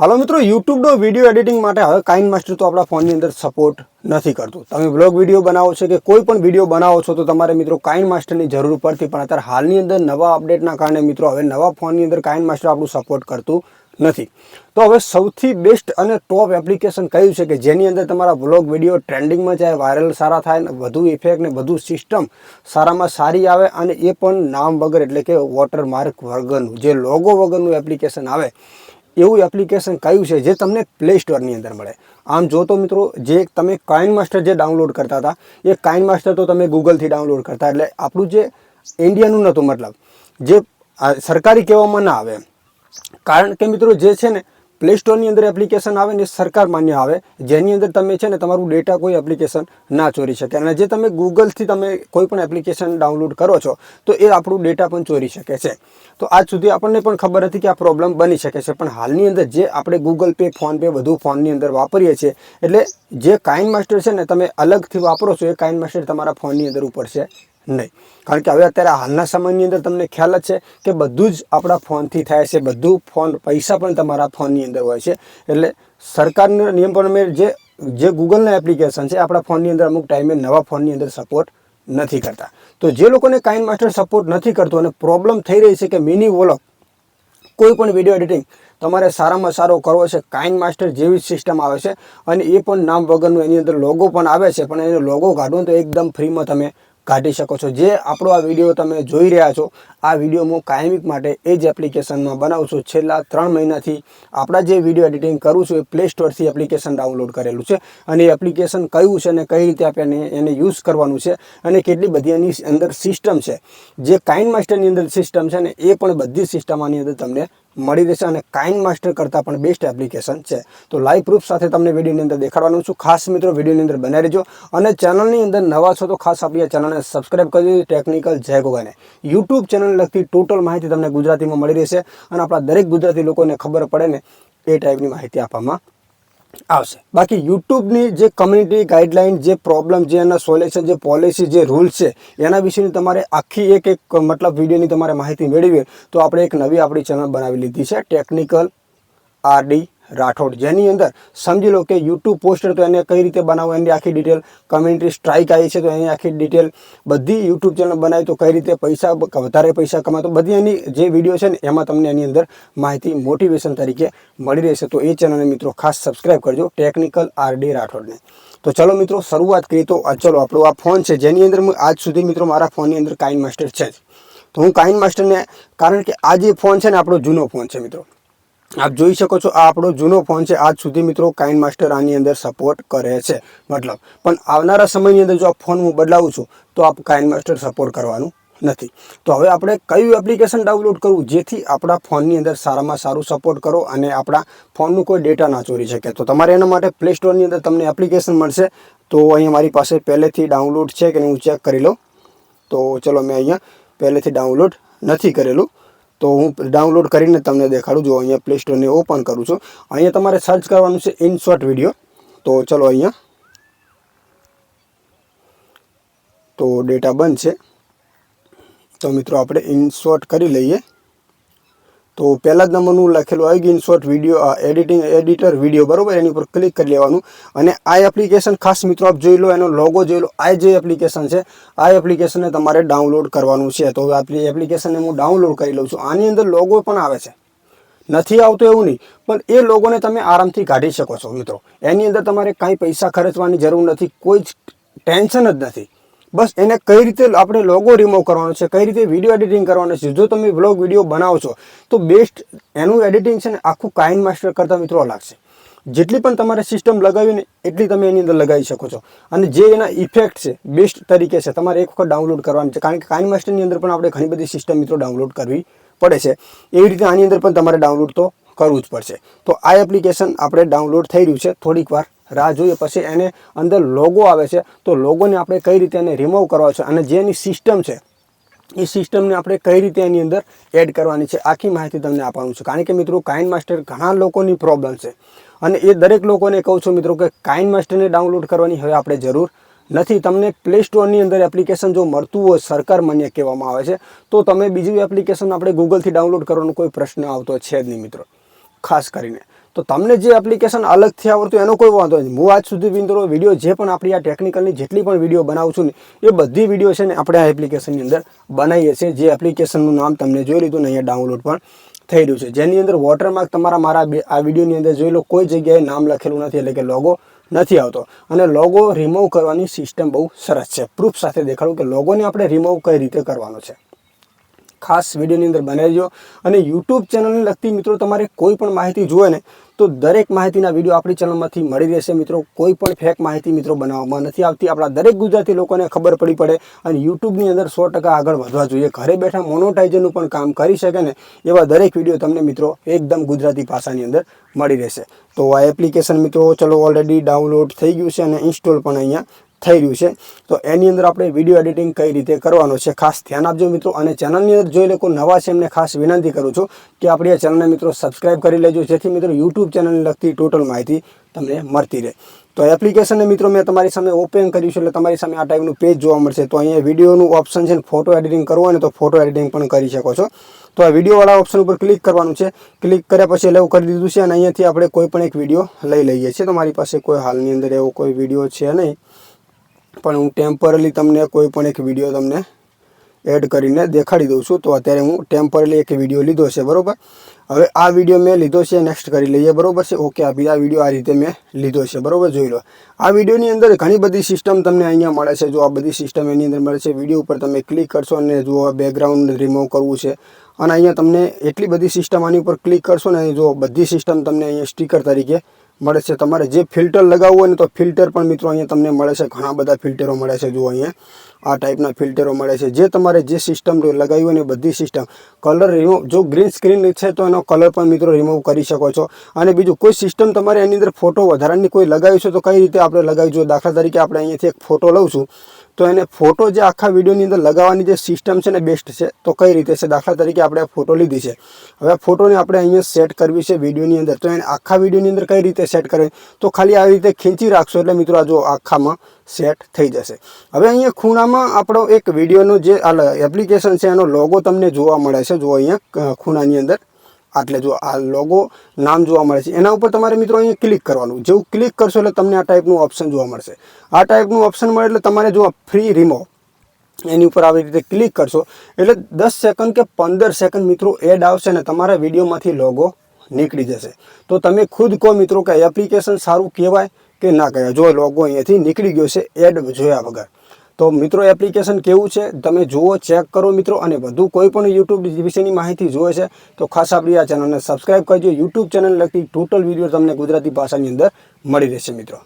હાલો મિત્રો, યુટ્યુબનો video editing માટે હવે કાઇન માસ્ટર તો આપણા ફોનની અંદર સપોર્ટ નથી કરતું. તમે બ્લોગ વીડિયો બનાવો છો કે કોઈ પણ વીડિયો બનાવો છો તો તમારે મિત્રો કાઇન માસ્ટરની જરૂર પડતી, પણ અત્યારે હાલની અંદર નવા અપડેટના કારણે મિત્રો હવે નવા ફોનની અંદર કાઇન માસ્ટર આપણું સપોર્ટ કરતું નથી. તો હવે સૌથી બેસ્ટ અને ટોપ એપ્લિકેશન કયું છે કે જેની અંદર તમારા બ્લોગ વીડિયો ટ્રેન્ડિંગમાં જાય વાયરલ સારા થાય, ને વધુ ઇફેક્ટ ને વધુ સિસ્ટમ સારામાં સારી આવે અને એ પણ નામ વગર એટલે કે વોટરમાર્ક વગરનું, જે લોગો વગરનું એપ્લિકેશન આવે એવું એપ્લિકેશન કયું છે જે તમને પ્લે સ્ટોરની અંદર મળે. આમ જો તો મિત્રો, જે તમે કાઇન માસ્ટર જે ડાઉનલોડ કરતા હતા, એ કાઇન માસ્ટર તો તમે ગૂગલથી ડાઉનલોડ કરતા એટલે આપણું જે ઇન્ડિયાનું નહોતું મતલબ, જે સરકારી કહેવામાં ના આવે. કારણ કે મિત્રો જે છે ને પ્લે સ્ટોરની અંદર એપ્લિકેશન આવે ને સરકાર માન્ય આવે. જેની અંદર તમે છે ને તમારું ડેટા કોઈ એપ્લિકેશન ના ચોરી શકે. અને જે તમે ગૂગલથી તમે કોઈ પણ એપ્લિકેશન ડાઉનલોડ કરો છો, તો એ આપણું ડેટા પણ ચોરી શકે છે. તો આજ સુધી આપણને પણ ખબર હતી કે આ પ્રોબ્લેમ બની શકે છે. પણ હાલની અંદર જે આપણે ગૂગલ પે ફોનપે બધું ફોનની અંદર વાપરીએ છીએ, એટલે જે કાઇન માસ્ટર છે ને તમે અલગથી વાપરો છો, એ કાઇન માસ્ટર તમારા ફોનની અંદર ઉપર છે. નહીં. કારણ કે હવે અત્યારે હાલના સમયની અંદર તમને ખ્યાલ જ છે કે બધું જ આપણા ફોનથી થાય છે. બધું ફોન, પૈસા પણ તમારા ફોનની અંદર હોય છે. એટલે સરકારના નિયમ પ્રમાણે જે જે ગૂગલના એપ્લિકેશન છે, આપણા ફોનની અંદર અમુક ટાઈમે નવા ફોનની અંદર સપોર્ટ નથી કરતા. તો જે લોકોને કાઇન માસ્ટર સપોર્ટ નથી કરતો અને પ્રોબ્લેમ થઈ રહી છે કે મિની વોલોગ કોઈ પણ વીડિયો એડિટિંગ તમારે સારામાં સારો કરવો છે કાઇન માસ્ટર જેવી જ સિસ્ટમ આવે છે અને એ પણ નામ વગરનું એની અંદર લોગો પણ આવે છે. પણ એનો લોગો કાઢવો તો એકદમ ફ્રીમાં તમે કાઢી શકો છો. જે આપણો આ વીડિયો તમે જોઈ રહ્યા છો, આ વીડિયો હું કાયમિક માટે એ જ એપ્લિકેશનમાં બનાવું છું. છેલ્લા ત્રણ મહિનાથી આપણા જે વીડિયો એડિટિંગ કરું છું એ પ્લે સ્ટોરથી એપ્લિકેશન ડાઉનલોડ કરેલું છે. અને એ એપ્લિકેશન કયું છે અને કઈ રીતે આપણે એને યુઝ કરવાનું છે અને કેટલી બધી એની અંદર સિસ્ટમ છે. જે કાઇન માસ્ટરની અંદર સિસ્ટમ છે ને એ પણ બધી સિસ્ટમ આની અંદર તમને મળી રહેશે અને કાઇન માસ્ટર કરતાં પણ બેસ્ટ એપ્લિકેશન છે. તો લાઈવ પ્રૂફ સાથે તમને વિડીયોની અંદર દેખાડવાનું છું. ખાસ મિત્રો, વિડીયોની અંદર બનાવી રહેજો. અને ચેનલની અંદર નવા છો તો ખાસ આપણી આ ચેનલને સબસ્ક્રાઇબ કરી દેજો. ટેકનિકલ જય ગોગાને. યુટ્યુબ ચેનલ લગતી ટોટલ માહિતી તમને ગુજરાતીમાં મળી રહેશે. અને આપણા દરેક ગુજરાતી લોકોને ખબર પડે ને એ ટાઈપની માહિતી આપવામાં આવશે. બાકી યુટ્યુબની જે કમ્યુનિટી ગાઈડલાઇન જે પ્રોબ્લેમ જે એના સોલ્યુશન જે પોલિસી જે રૂલ્સ છે, એના વિશેની તમારે આખી એક એક, મતલબ વિડીયોની તમારે માહિતી મેળવી તો આપણે એક નવી આપણી ચેનલ બનાવી લીધી છે ટેકનિકલ આરડી રાઠોડ. જેની અંદર સમજી લો કે યુટ્યુબ પોસ્ટર તો એને કઈ રીતે બનાવવું, એની આખી ડિટેલ કમ્યુનિટી સ્ટ્રાઇક આવી છે, તો એની આખી ડિટેલ બધી યુટ્યુબ ચેનલ બનાવી, તો કઈ રીતે પૈસા વધારે પૈસા કમાય, તો બધી એની જે વીડિયો છે ને, એમાં તમને એની અંદર માહિતી મોટિવેશન તરીકે મળી રહેશે. તો એ ચેનલને મિત્રો ખાસ સબસ્ક્રાઇબ કરજો ટેકનિકલ આરડી રાઠોડને તો ચલો મિત્રો, શરૂઆત કરીએ તો ચલો આપણો આ ફોન છે, જેની અંદર આજ સુધી મિત્રો મારા ફોનની અંદર કાઇન માસ્ટર છે જ. તો હું કાઇન માસ્ટરને કારણ કે આ જે ફોન છે ને, આપણો જૂનો ફોન છે મિત્રો. આપ જોઈ શકો છો, આ આપણો જૂનો ફોન છે. આજ સુધી મિત્રો કાઇન માસ્ટર આની અંદર સપોર્ટ કરે છે. મતલબ, પણ આવનારા સમયની અંદર જો આ ફોન હું બદલાવું છું, તો આપ કાઇન માસ્ટર સપોર્ટ કરવાનું નથી. તો હવે આપણે કયું એપ્લિકેશન ડાઉનલોડ કરવું? જેથી આપણા ફોનની અંદર સારામાં સારું સપોર્ટ કરો અને આપણા ફોનનું કોઈ ડેટા ના ચોરી શકે. તો તમારે એના માટે પ્લે સ્ટોરની અંદર તમને એપ્લિકેશન મળશે. તો અહીંયા મારી પાસે પહેલેથી ડાઉનલોડ છે કે હું ચેક કરી લઉં. તો ચલો મેં અહીંયા પહેલેથી ડાઉનલોડ નથી કરેલું. તો હું ડાઉનલોડ કરીને તમને દેખાડું જો અહીંયા પ્લે સ્ટોરને ઓપન કરું છું. અહીંયા તમારે સર્ચ કરવાનું છે ઇન શોર્ટ વીડિયો તો ચલો અહીંયા. તો ડેટા બંધ છે. તો મિત્રો આપણે ઇનશોર્ટ કરી લઈએ. તો પહેલા જ નંબરનું લખેલું આવી ગયું InShot video editing editor video બરાબર? એની ઉપર ક્લિક કરી લેવાનું. અને આ એપ્લિકેશન ખાસ મિત્રો આપ જોઈ લો, એનો લોગો જોઈ લો. આ જે એપ્લિકેશન છે, આ એપ્લિકેશનને તમારે ડાઉનલોડ કરવાનું છે. તો આપણી એપ્લિકેશનને હું ડાઉનલોડ કરી લઉં છું. આની અંદર લોગો પણ આવે છે. નથી આવતો એવું નહીં, પણ એ લોગોને તમે આરામથી કાઢી શકો છો મિત્રો. એની અંદર તમારે કાંઈ પૈસા ખર્ચવાની જરૂર નથી, કોઈ જ ટેન્શન જ નથી. બસ એને કઈ રીતે આપણે લોગો રિમૂવ કરવાનો છે, કઈ રીતે વીડિયો એડિટિંગ કરવાનો છે, જો તમે વ્લોગ વીડિયો બનાવો છો, તો બેસ્ટ એનું એડિટિંગ છે ને આખું કાઇન માસ્ટર કરતાં મિત્રો લાગશે જેટલી પણ તમારે સિસ્ટમ લગાવીને એટલી તમે એની અંદર લગાવી શકો છો. અને જે એના ઇફેક્ટ છે બેસ્ટ તરીકે છે, તમારે એક વખત ડાઉનલોડ કરવાની છે. કારણ કે કાઇન માસ્ટરની અંદર પણ આપણે ઘણી બધી સિસ્ટમ મિત્રો ડાઉનલોડ કરવી પડે છે. એવી રીતે આની અંદર પણ તમારે ડાઉનલોડ તો કરવું જ પડશે. તો આ એપ્લિકેશન આપણે ડાઉનલોડ થઈ રહ્યું છે થોડીક વાર. રાહ જોઈએ. પછી એને અંદર લોગો આવે છે. તો લોગોને આપણે કઈ રીતે એને રિમૂવ કરવા છે અને જે એની સિસ્ટમ છે, એ સિસ્ટમને આપણે કઈ રીતે એની અંદર એડ કરવાની છે, આખી માહિતી તમને આપવાનું છે. કારણ કે મિત્રો, કાઇન માસ્ટર ઘણા લોકોની પ્રોબ્લેમ છે. અને એ દરેક લોકોને કહું છું મિત્રો કે કાઇન માસ્ટરને ડાઉનલોડ કરવાની હવે આપણે જરૂર નથી. તમને પ્લે સ્ટોરની અંદર એપ્લિકેશન જો મળતું હોય, સરકાર માન્ય કહેવામાં આવે છે, તો તમે બીજી એપ્લિકેશન આપણે ગૂગલથી ડાઉનલોડ કરવાનો કોઈ પ્રશ્ન આવતો છે જ નહીં મિત્રો. ખાસ કરીને. તો તમને જે એપ્લિકેશન અલગથી આવડતું એનો કોઈ વાંધો નથી. હું આજ સુધી મિત્રો વીડિયો જે પણ આપણી આ ટેકનિકલની જેટલી પણ વીડિયો બનાવું છું ને, એ બધી વીડિયો છે ને આપણે આ એપ્લિકેશનની અંદર બનાવીએ છીએ. જે એપ્લિકેશનનું નામ તમને જોઈ લીધું ને, અહીંયા ડાઉનલોડ પણ થઈ રહ્યું છે. જેની અંદર વોટરમાર્ક તમારા મારા આ વિડીયોની અંદર જોઈ લો, કોઈ જગ્યાએ નામ લખેલું નથી, એટલે કે લોગો નથી આવતો. અને લોગો રિમૂવ કરવાની સિસ્ટમ બહુ સરસ છે. પ્રૂફ સાથે દેખાડું કે લોગોને આપણે રિમૂવ કઈ રીતે કરવાનો છે. ખાસ વિડીયોની અંદર બનાવજો. અને યુટ્યુબ ચેનલને લગતી મિત્રો તમારે કોઈ પણ માહિતી જોઈએ ને તો દરેક માહિતીના વીડિયો આપણી ચેનલમાંથી મળી રહેશે. મિત્રો, કોઈ પણ ફેક માહિતી મિત્રો બનાવવામાં નથી આવતી. આપણા દરેક ગુજરાતી લોકોને ખબર પડી પડે અને યુટ્યુબની અંદર સો ટકા આગળ વધવા જોઈએ. ઘરે બેઠા મોનોટાઇઝરનું પણ કામ કરી શકે ને એવા દરેક વીડિયો તમને મિત્રો એકદમ ગુજરાતી ભાષાની અંદર મળી રહેશે. તો આ એપ્લિકેશન મિત્રો, ચલો ઓલરેડી ડાઉનલોડ થઈ ગયું છે અને ઇન્સ્ટોલ પણ અહીંયા થઈ રહ્યું છે. તો એની અંદર આપણે વીડિયો એડિટિંગ કઈ રીતે કરવાનો છે ખાસ ધ્યાન આપજો મિત્રો અને ચેનલની અંદર જોઈ લોકો નવા છે એમને ખાસ વિનંતી કરું છું કે આપણી આ ચેનલને મિત્રો સબસ્ક્રાઇબ કરી લેજો, જેથી મિત્રો યુટ્યુબ ચેનલને લગતી ટોટલ માહિતી તમને મળતી રહે. તો એપ્લિકેશનને મિત્રો મેં તમારી સામે ઓપન કર્યું છે એટલે તમારી સામે આ ટાઈપનું પેજ જોવા મળશે. તો અહીંયા વિડીયોનું ઓપ્શન છે ફોટો એડિટિંગ કરવું હોય ને તો ફોટો એડિટિંગ પણ કરી શકો છો. તો આ વિડીયોવાળા ઓપ્શન ઉપર ક્લિક કરવાનું છે. ક્લિક કર્યા પછી એટલે એવું કરી દીધું છે અને અહીંયાથી આપણે કોઈ પણ એક વીડિયો લઈ લઈએ છીએ. તમારી પાસે કોઈ હાલની અંદર એવો કોઈ વીડિયો છે નહીં. પણ હું ટેમ્પરરી તમને કોઈ પણ એક વીડિયો તમને એડ કરીને દેખાડી દઉં છું. તો અત્યારે હું ટેમ્પરરી એક વીડિયો લીધો છે, બરાબર? હવે આ વીડિયો મેં લીધો છે નેક્સ્ટ કરી લઈએ, બરોબર છે? ઓકે આ બીજા વીડિયો આ રીતે મેં લીધો છે, બરોબર? જોઈ લો. આ વિડીયોની અંદર ઘણી બધી સિસ્ટમ તમને અહીંયા મળે છે. જો આ બધી સિસ્ટમ એની અંદર મળે છે વીડિયો ઉપર તમે ક્લિક કરશો અને જો બેકગ્રાઉન્ડ રિમૂવ કરવું છે, અને અહીંયા તમને એટલી બધી સિસ્ટમ આની ઉપર ક્લિક કરશો ને, જો બધી સિસ્ટમ તમને અહીંયા સ્ટીકર તરીકે મળે છે. તમારે જે ફિલ્ટર લગાવવું હોય ને તો ફિલ્ટર પણ મિત્રો અહીંયા તમને મળે છે. ઘણા બધા ફિલ્ટરો મળે છે જુઓ અહીંયા. આ ટાઈપના ફિલ્ટરો મળે છે. જે તમારે જે સિસ્ટમ લગાવી હોય ને બધી સિસ્ટમ કલર રિમૂવ જો ગ્રીન સ્ક્રીન છે તો એનો કલર પણ મિત્રો રિમૂવ કરી શકો છો. અને બીજું, કોઈ સિસ્ટમ તમારે એની અંદર ફોટો વધારાની કોઈ લગાવી છે તો કઈ રીતે આપણે લગાવી? જોઈએ દાખલા તરીકે આપણે અહીંયાથી એક ફોટો લઉં છું, તો એને ફોટો જે આખા વિડીયોની અંદર લગાવવાની જે સિસ્ટમ છે ને બેસ્ટ છે, તો કઈ રીતે છે? દાખલા તરીકે આપણે ફોટો લીધી છે. હવે ફોટોને આપણે અહીંયા સેટ કરવી છે વિડીયોની અંદર. તો એને આખા વિડીયોની અંદર કઈ રીતે સેટ કરવી? તો ખાલી આવી રીતે ખેંચી રાખશો એટલે મિત્રો આ જો આખામાં સેટ થઈ જશે. હવે અહીંયા ખૂણામાં આપણો એક વિડીયોનો જે એપ્લિકેશન છે, એનો લોગો તમને જોવા મળે છે. જો અહીંયા ખૂણાની અંદર. આટલે જો આ લોગો નામ જોવા મળે છે. એના ઉપર તમારે મિત્રો અહીંયા ક્લિક કરવાનું. જેવું ક્લિક કરશો એટલે તમને આ ટાઈપનું ઓપ્શન જોવા મળશે. આ ટાઈપનું ઓપ્શન મળે એટલે તમારે જો ફ્રી રિમો એની ઉપર આવી રીતે ક્લિક કરશો એટલે દસ સેકન્ડ કે પંદર સેકન્ડ મિત્રો એડ આવશે ને તમારા વિડીયોમાંથી લોગો નીકળી જશે. તો તમે ખુદ કહો મિત્રો કે એપ્લિકેશન સારું કહેવાય કે ના કહેવાય જો લોગો અહીંયાથી નીકળી ગયો છે એડ જોયા વગર. તો મિત્રો એપ્લિકેશન કેવું છે? તમે જુઓ ચેક કરો મિત્રો, અને વધુ કોઈ પણ યુટ્યુબ વિશેની માહિતી જોઈએ છે, તો ખાસ આપણી આ ચેનલને સબસ્ક્રાઇબ કરજો. યુટ્યુબ ચેનલ લગતી ટોટલ વીડિયો તમને ગુજરાતી ભાષાની અંદર મળી રહેશે મિત્રો.